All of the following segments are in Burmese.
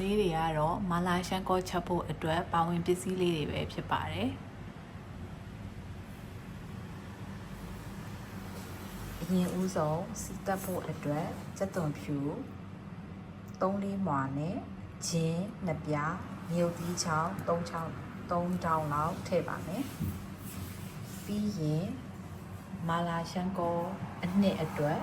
လေးတွေကတော့မာလာရှန်ကောချက်ဖို့အတွက်ပါဝင်ပစ္စည်းလေးတွေပဲဖြစ်ပါတယ်အရင်ဦးဆုံးစီတက်ဖို့အတွက်စက်သွန်ဖြူ၃လေးမွာနဲ့ဂျင်းနှစ်ပြားမြုပ်သီးချောင်း၃ချောင်း၃တောင်းလောက်ထည့်ပါမယ်ပြီးရင်မာလာရှန်ကောအနှစ်အတွက်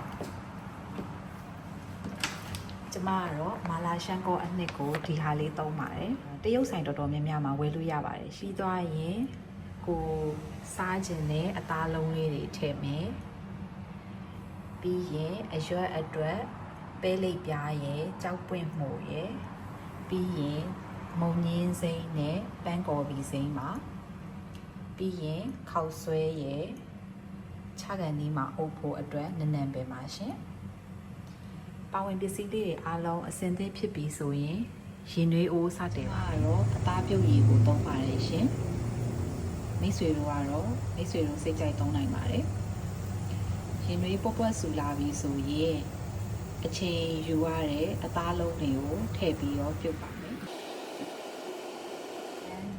ကျမကတော့မာလာရှန်ကောအနှစ်ကိုဒီဟာလေးသုံးပါတယ်တရုတ်ဆိုင်တော်တော်များများမှာဝယ်လို့ရပါတယ်ရှိသွားရင်ကိုစားခြင်းနဲ့အသားလုံးလေးတွေထည့်မယ်ပြီးရင်အရွက်အတွက်ပဲလိပ်ပြားရယ်ကြောက်ပွင့်မှုရယ်ပြီးရင်မုံညင်းစိမ့်နဲ့ပန်းကော်ဘီစိမ့်ပါပြီးရင်ခောက်ဆွဲရယ်ခြာကန်ဒီမှာအုပ်ဖို့အတွက်နနံပဲပါရှင် ပါဝင်ပစ္စည်းလေးတွေအားလုံးအစင်သင့်ဖြစ်ပြီဆိုရင်ရင်နွေးအိုးစတင်ပါတော့အသားပြုတ်ရည်ကိုသုံးပါတယ်ရှင်မိတ်ဆွေတို့ကတော့မိတ်ဆွေတို့စိတ်ကြိုက်သုံးနိုင်ပါတယ်ရင်နွေးပွက်ပွက်ဆူလာပြီဆိုရင်အချိန်ယူရတဲ့အသားလုံးတွေကိုထည့်ပြီးတော့ပြုတ်ပါမယ်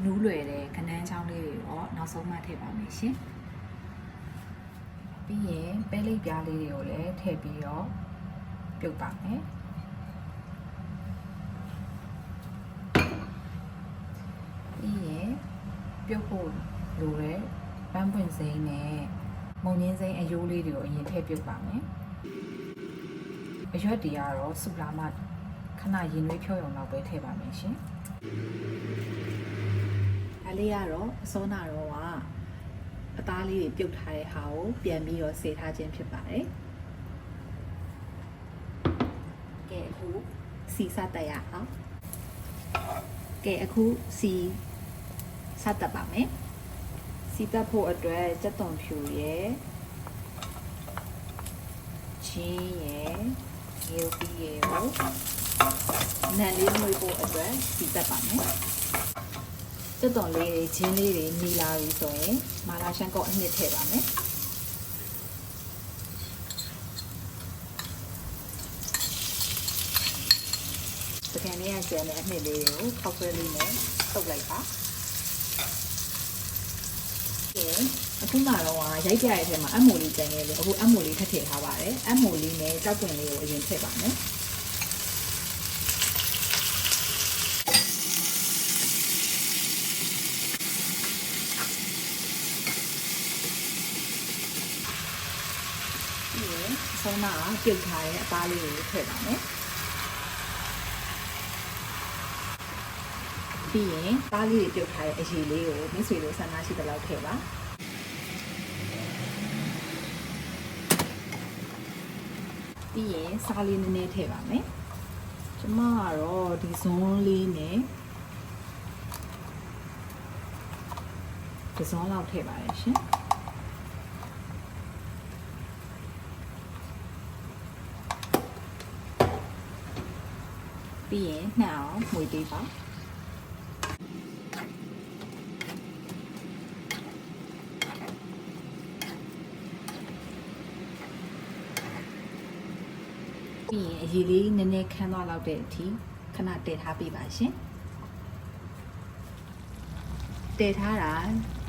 နူးလွယ်တဲ့ခနန်းချောင်းလေးတွေတော့နောက်ဆုံးမှထည့်ပါမယ်ရှင်ပြီးရင်ပဲလိပ်ပြားလေးတွေကိုလည်းထည့်ပြီးတော့ ပြုတ်ပါမယ်ပြီးရင်ပြုတ်ဖို့လိုတဲ့ပန်းပွင့်စိမ်းနဲ့မုံငင်းစိမ်းအယိုးလေးတွေကိုအရင်ထည့်ပြုတ်ပါမယ်အရွက်တွေကတော့စူလာမခဏရင်နှွေးဖြောရုံလောက်ပဲထည့်ပါမယ်ရှင်ဒါလေးကတော့အစောနာတော့ကအသားလေးတွေပြုတ်ထားတဲ့ဟာကိုပြန်ပြီးတော့ဆေထားခြင်းဖြစ်ပါတယ် ကဲအခုစီစတက်ရအောင်ကဲအခုစီစတက်ပါမယ်စီတက်ဖို့အတွက်စက်သွန်ဖြူရယ်ချင်းရယ်ရေပီရယ်ကိုနံလေးနှွေးဖို့အတွက်စီတက်ပါမယ်စက်သွန်လေးတွေချင်းလေးတွေနီလာပြီဆိုရင်မာလာရှန်ကောအနှစ်ထည့်ပါမယ် ပကံလေးကကျန်တဲ့အနှစ်လေးတွေကိုခောက်ဆွဲလေးနဲ့ထုတ်လိုက်ပါကဲအခုမှတော့ရိုက်ပြရတဲ့ထဲမှာအမိုလေးကျန်ခဲ့လို့အခုအမိုလေးထပ်ထည့်ထားပါတယ်အမိုလေးနဲ့ကြောက်ပွင့်လေးကိုအရင်ထည့်ပါမယ်ပြီးရင်အဆုံးမကပြုတ်ထားတဲ့အသားလေးကိုထည့်ပါမယ် ပြီးရင်သားလေးတွေပြုတ်ထားတဲ့အရည်လေးကိုမိတ်ဆွေတို့ဆန္ဒရှိတဲ့လောက်ထည့်ပါပြီးရင်စားလေးနည်းနည်းထည့်ပါမယ်ကျမကတော့ဒီဇွန်းလေးနဲ့ဒီဇွန်းလောက်ထည့်ပါတယ်ရှင်ပြီးရင်နှံ့အောင်မှွေပေးပါ ပြီးရင်အရည်လေးနည်းနည်းခန်းသွားလောက်တဲ့အထိခဏတည်ထားပေးပါရှင်တည်ထားတာ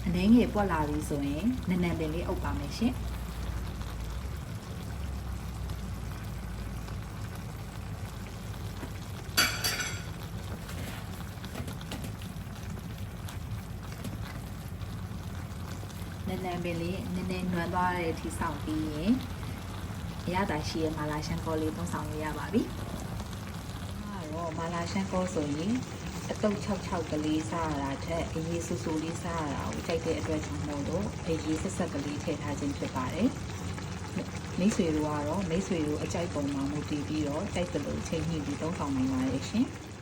အနှဲငယ်ပွက်လာပြီဆိုရင်နည်းနည်းပင်လေးအုပ်ပါမယ်ရှင်နည်းနည်းပင်လေးနည်းနည်းနွမ်းသွားတဲ့အထိစောင့်ပြီးရင် အရသာရှိရဲ့မာလာရှန်ကောလေးသုံးဆောင်လို့ရပါပြီ။အဲတော့မာလာရှန်ကောဆိုရင်အတုပ်66ကလေးစားရတာထက်အရေးဆူဆူလေးစားရတာကိုကြိုက်တဲ့အတွက်ကြောင့်မို့လို့အရေးဆက်ဆက်ကလေးထည့်ထားခြင်းဖြစ်ပါတယ်။မိတ်ဆွေတို့ကတော့မိတ်ဆွေတို့အကြိုက်ပုံမှာမူတည်ပြီးတော့ကြိုက်သလိုချိန်ညှိပြီးသုံးဆောင်နိုင်ပါတယ်ရှင်။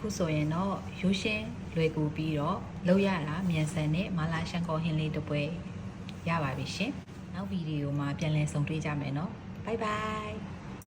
ခုဆိုရင်တော့ရိုးရှင်းလွယ်ကူပြီးတော့လောက်ရတာမြန်ဆန်တဲ့မာလာရှန်ကောဟင်းလေးတစ်ပွဲရပါပြီရှင်နောက်ဗီဒီယိုမှာပြန်လည်ဆုံတွေ့ကြမယ်နော်ဘိုင်ဘိုင်